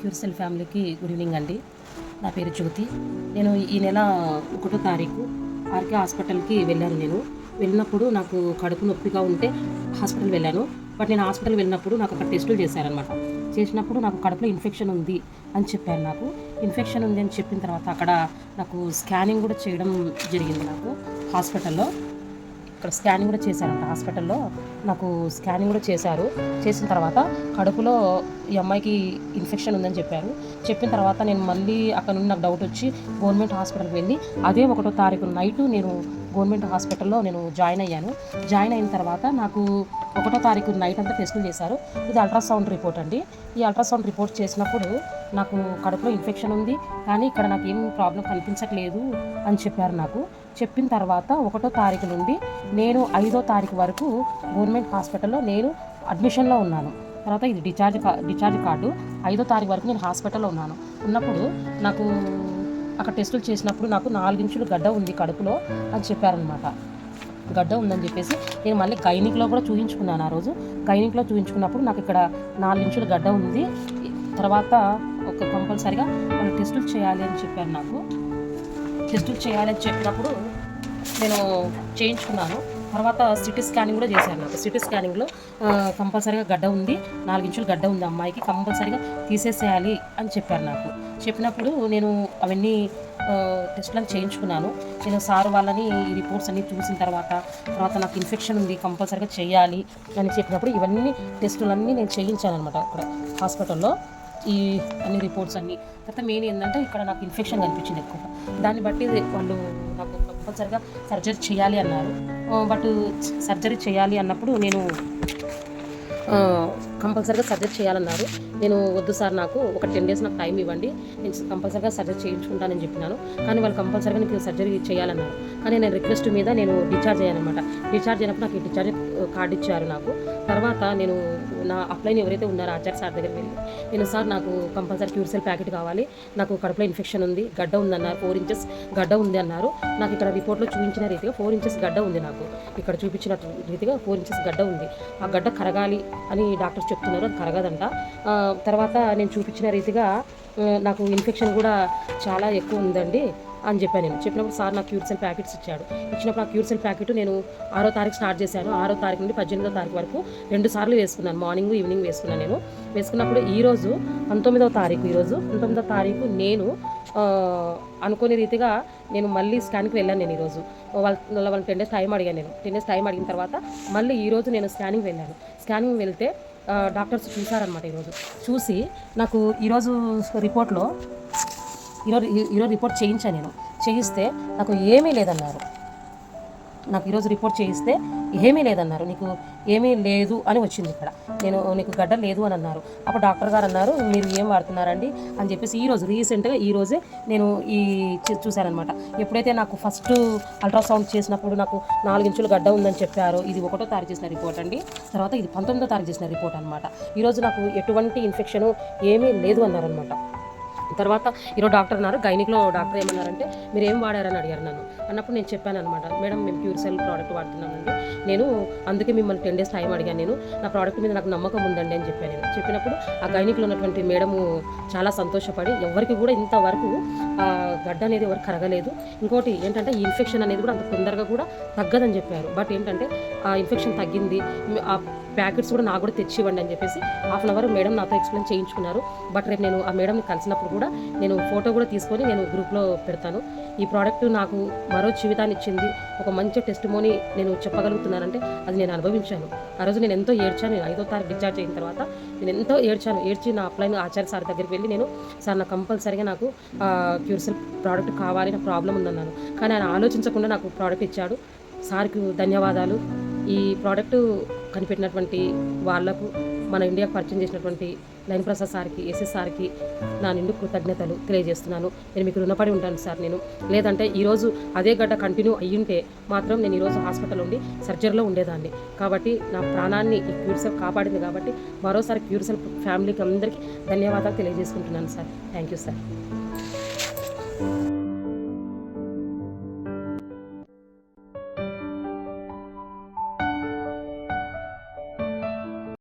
క్యూర్సెల్ ఫ్యామిలీకి good evening అండి. నా పేరు జ్యోతి. నేను ఈ నెల ఒకటో తారీఖు ఆర్కే హాస్పిటల్కి వెళ్ళాను నేను. వెళ్ళినప్పుడు నాకు కడుపు నొప్పిగా ఉంటే హాస్పిటల్ వెళ్ళాను. బట్ నేను హాస్పిటల్ వెళ్ళినప్పుడు నాకు అక్కడ టెస్టులు చేశారనమాట చేసినప్పుడు నాకు కడుపులో ఇన్ఫెక్షన్ ఉంది అని చెప్పారు నాకు. ఇన్ఫెక్షన్ ఉంది అని చెప్పిన తర్వాత అక్కడ నాకు స్కానింగ్ కూడా చేయడం జరిగింది నాకు హాస్పిటల్లో. ఇక్కడ స్కానింగ్ కూడా చేశారంట. హాస్పిటల్లో నాకు స్కానింగ్ కూడా చేశారు. చేసిన తర్వాత కడుపులో ఈ అమ్మాయికి ఇన్ఫెక్షన్ ఉందని చెప్పారు. చెప్పిన తర్వాత నేను మళ్ళీ అక్కడ నుండి నాకు డౌట్ వచ్చి గవర్నమెంట్ హాస్పిటల్కి వెళ్ళి అదే ఒకటో తారీఖు నైటు నేను గవర్నమెంట్ హాస్పిటల్లో నేను జాయిన్ అయ్యాను. జాయిన్ అయిన తర్వాత నాకు ఒకటో తారీఖు నైట్ అంతా టెస్టులు చేశారు. ఇది అల్ట్రాసౌండ్ రిపోర్ట్ అండి. ఈ అల్ట్రాసౌండ్ రిపోర్ట్ చేసినప్పుడు నాకు కడుపులో ఇన్ఫెక్షన్ ఉంది. కానీ ఇక్కడ నాకు ఏం ప్రాబ్లం కనిపించట్లేదు అని చెప్పారు నాకు. చెప్పిన తర్వాత ఒకటో తారీఖు నుండి నేను ఐదో తారీఖు వరకు గవర్నమెంట్ హాస్పిటల్లో నేను అడ్మిషన్లో ఉన్నాను. తర్వాత ఇది డిశ్చార్జ్ కా డిశ్చార్జ్ కార్డు. ఐదో తారీఖు వరకు నేను హాస్పిటల్లో ఉన్నాను. ఉన్నప్పుడు నాకు అక్కడ టెస్టులు చేసినప్పుడు నాకు నాలుగించులు గడ్డ ఉంది కడుపులో అని చెప్పారనమాట గడ్డ ఉందని చెప్పేసి నేను మళ్ళీ గైనిక్లో కూడా చూపించుకున్నాను ఆ రోజు. గైనిక్లో చూపించుకున్నప్పుడు నాకు ఇక్కడ నాలుగించులు గడ్డ ఉంది. తర్వాత ఒక కంపల్సరిగా వాళ్ళు టెస్టులు చేయాలి అని చెప్పారు నాకు. టెస్టులు చేయాలని చెప్పినప్పుడు నేను చేయించుకున్నాను. తర్వాత సిటీ స్కానింగ్ కూడా చేశాను నాకు సిటీ స్కానింగ్లో కంపల్సరీగా గడ్డ ఉంది. నాలుగించులు గడ్డ ఉంది అమ్మాయికి. కంపల్సరీగా తీసేసేయాలి అని చెప్పారు నాకు. చెప్పినప్పుడు నేను అవన్నీ టెస్టులను చేయించుకున్నాను. నేను సార్ వాళ్ళని ఈ రిపోర్ట్స్ అన్నీ చూసిన తర్వాత తర్వాత నాకు ఇన్ఫెక్షన్ ఉంది కంపల్సరీగా చేయాలి అని చెప్పినప్పుడు ఇవన్నీ టెస్టులన్నీ నేను చేయించాను అనమాట అక్కడ హాస్పిటల్లో. ఈ అన్ని రిపోర్ట్స్ అన్ని. తర్వాత మెయిన్ ఏంటంటే ఇక్కడ నాకు ఇన్ఫెక్షన్ కనిపించింది ఎక్కువ దాన్ని బట్టి వాళ్ళు నాకు కంపల్సరిగా సర్జరీ చేయాలి అన్నారు. బట్ సర్జరీ చేయాలి అన్నప్పుడు నేను కంపల్సరీగా సర్జరీ చేయాలన్నారు. నేను వద్దు సార్ నాకు ఒక టెన్ డేస్ నాకు టైం ఇవ్వండి. నేను కంపల్సరీగా సర్జరీ చేయించుకుంటానని చెప్పినాను. కానీ వాళ్ళు కంపల్సరీగా నీకు సర్జరీ చేయాలన్నారు. కానీ నేను రిక్వెస్ట్ మీద నేను డిశ్చార్జ్ అయ్యానమాట డిశ్చార్జ్ అయినప్పుడు నాకు ఈ డిశ్చార్జ్ కార్డు ఇచ్చారు నాకు. తర్వాత నేను నా అప్లైన్ ఎవరైతే ఉన్నారో ఆచార్య సార్ దగ్గర వెళ్ళి నేను సార్ నాకు కంపల్సరీ క్యూర్సెల్ ప్యాకెట్ కావాలి నాకు కడుపులో ఇన్ఫెక్షన్ ఉంది గడ్డ ఉందన్నారు ఫోర్ ఇంచెస్ గడ్డ ఉంది అన్నారు. నాకు ఇక్కడ రిపోర్ట్లో చూపించిన రీతిగా ఫోర్ ఇంచెస్ గడ్డ ఉంది నాకు. ఇక్కడ చూపించిన రీతిగా ఫోర్ ఇంచెస్ గడ్డ ఉంది. ఆ గడ్డ కరగాలి అని డాక్టర్స్ చెప్తున్నారు అది కరగదంట. తర్వాత నేను చూపించిన రీతిగా నాకు ఇన్ఫెక్షన్ కూడా చాలా ఎక్కువ ఉందండి. అని చెప్పాను నేను. చెప్పినప్పుడు సార్ నాకు క్యూర్సెల్ ప్యాకెట్స్ ఇచ్చాడు. ఇచ్చినప్పుడు ఆ క్యూర్సెల్ ప్యాకెట్ నేను ఆరో తారీఖు స్టార్ట్ చేశాను. ఆరో తారీఖు నుండి పద్దెనిమిదో తారీఖు వరకు రెండు సార్లు వేసుకున్నాను. మార్నింగ్ ఈవినింగ్ వేసుకున్నాను నేను. వేసుకున్నప్పుడు ఈరోజు పంతొమ్మిదో తారీఖు ఈరోజు పంతొమ్మిదో తారీఖు నేను అనుకునే రీతిగా నేను మళ్ళీ స్కాన్కి వెళ్ళాను నేను ఈరోజు వాళ్ళ వాళ్ళ టెన్ డేస్ టైం అడిగాను నేను. టెన్ డేస్ టైం అడిగిన తర్వాత మళ్ళీ ఈరోజు నేను స్కానింగ్ వెళ్ళాను. స్కానింగ్ వెళ్తే డాక్టర్స్ చూసారనమాట ఈరోజు చూసి నాకు ఈరోజు రిపోర్ట్లో ఈరోజు ఈరోజు రిపోర్ట్ చేయించాను నేను. చేయిస్తే నాకు ఏమీ లేదన్నారు. నాకు ఈరోజు రిపోర్ట్ చేయిస్తే ఏమీ లేదన్నారు. నీకు ఏమీ లేదు అని వచ్చింది ఇక్కడ. నేను నీకు గడ్డ లేదు అని అన్నారు. అప్పుడు డాక్టర్ గారు అన్నారు మీరు ఏం వాడుతున్నారండి? అని చెప్పేసి ఈరోజు రీసెంట్గా ఈరోజే నేను ఈ చూశానమాట చూశానన్నమాట. ఎప్పుడైతే నాకు ఫస్ట్ అల్ట్రాసౌండ్ చేసినప్పుడు నాకు నాలుగించులు గడ్డ ఉందని చెప్పారు ఇది ఒకటో తారీఖు చేసిన రిపోర్ట్ అండి. తర్వాత ఇది పంతొమ్మిదో తారీఖు చేసిన రిపోర్ట్ అనమాట ఈరోజు నాకు ఎటువంటి ఇన్ఫెక్షను ఏమీ లేదు అన్నారనమాట తర్వాత ఈరోజు డాక్టర్ అన్నారు గైనిక్లో డాక్టర్ ఏమన్నారంటే మీరు ఏం వాడారని అడిగారు నన్ను. అన్నప్పుడు నేను చెప్పాను అనమాట మేడం మేము ప్యూర్ సెల్ ప్రోడక్ట్ వాడుతున్నానండి నేను అందుకే మిమ్మల్ని టెన్ డేస్ టైం అడిగాను నేను. నా ప్రోడక్ట్ మీద నాకు నమ్మకం ఉందండి అని చెప్పాను నేను. చెప్పినప్పుడు ఆ గైనిక్లో ఉన్నటువంటి మేడము చాలా సంతోషపడి ఎవరికి కూడా ఇంతవరకు గడ్డ అనేది ఎవరికి కరగలేదు. ఇంకోటి ఏంటంటే ఈ ఇన్ఫెక్షన్ అనేది కూడా అంత తొందరగా కూడా తగ్గదని చెప్పారు. బట్ ఏంటంటే ఆ ఇన్ఫెక్షన్ తగ్గింది ఆ ప్యాకెట్స్ కూడా నాకు కూడా తెచ్చి ఇవ్వండి అని చెప్పేసి హాఫ్ అన్ అవర్ మేడం నాతో ఎక్స్ప్లెయిన్ చేయించుకున్నారు. బట్ రేపు నేను ఆ మేడంని కలిసినప్పుడు కూడా నేను ఫోటో కూడా తీసుకొని నేను గ్రూప్లో పెడతాను. ఈ ప్రోడక్ట్ నాకు మరో జీవితాన్ని ఇచ్చింది. ఒక మంచి టెస్ట్ మోని నేను చెప్పగలుగుతున్నానంటే అది నేను అనుభవించాను. ఆ రోజు నేను ఎంతో ఏడ్చాను. నేను ఐదో తారీఖు డిశ్చార్జ్ అయిన తర్వాత నేను ఎంతో ఏడ్చాను. ఏడ్చి నా అప్లైన్ ఆచార్య సార్ దగ్గరికి వెళ్ళి నేను సార్ నాకు కంపల్సరీగా నాకు క్యూర్సెల్ ప్రోడక్ట్ కావాలి నా ప్రాబ్లం ఉందన్నాను. కానీ ఆయన ఆలోచించకుండా నాకు ప్రోడక్ట్ ఇచ్చాడు. సార్కు ధన్యవాదాలు. ఈ ప్రోడక్ట్ కనిపెట్టినటువంటి వాళ్ళకు మన ఇండియాకు పరిచయం చేసినటువంటి లైన్ ప్రసాద్ సార్కి ఎస్ఎస్ సార్కి నా నిండు కృతజ్ఞతలు తెలియజేస్తున్నాను. నేను మీకు రుణపడి ఉంటాను సార్ నేను. లేదంటే ఈరోజు అదే గడ్డ కంటిన్యూ అయ్యుంటే మాత్రం నేను ఈరోజు హాస్పిటల్ ఉండి సర్జరీలో ఉండేదాన్ని. కాబట్టి నా ప్రాణాన్ని ఈ క్యూర్సెల్ కాపాడింది కాబట్టి మరోసారి క్యూర్సెల్ ఫ్యామిలీకి అందరికీ ధన్యవాదాలు తెలియజేసుకుంటున్నాను సార్. Thank you sir.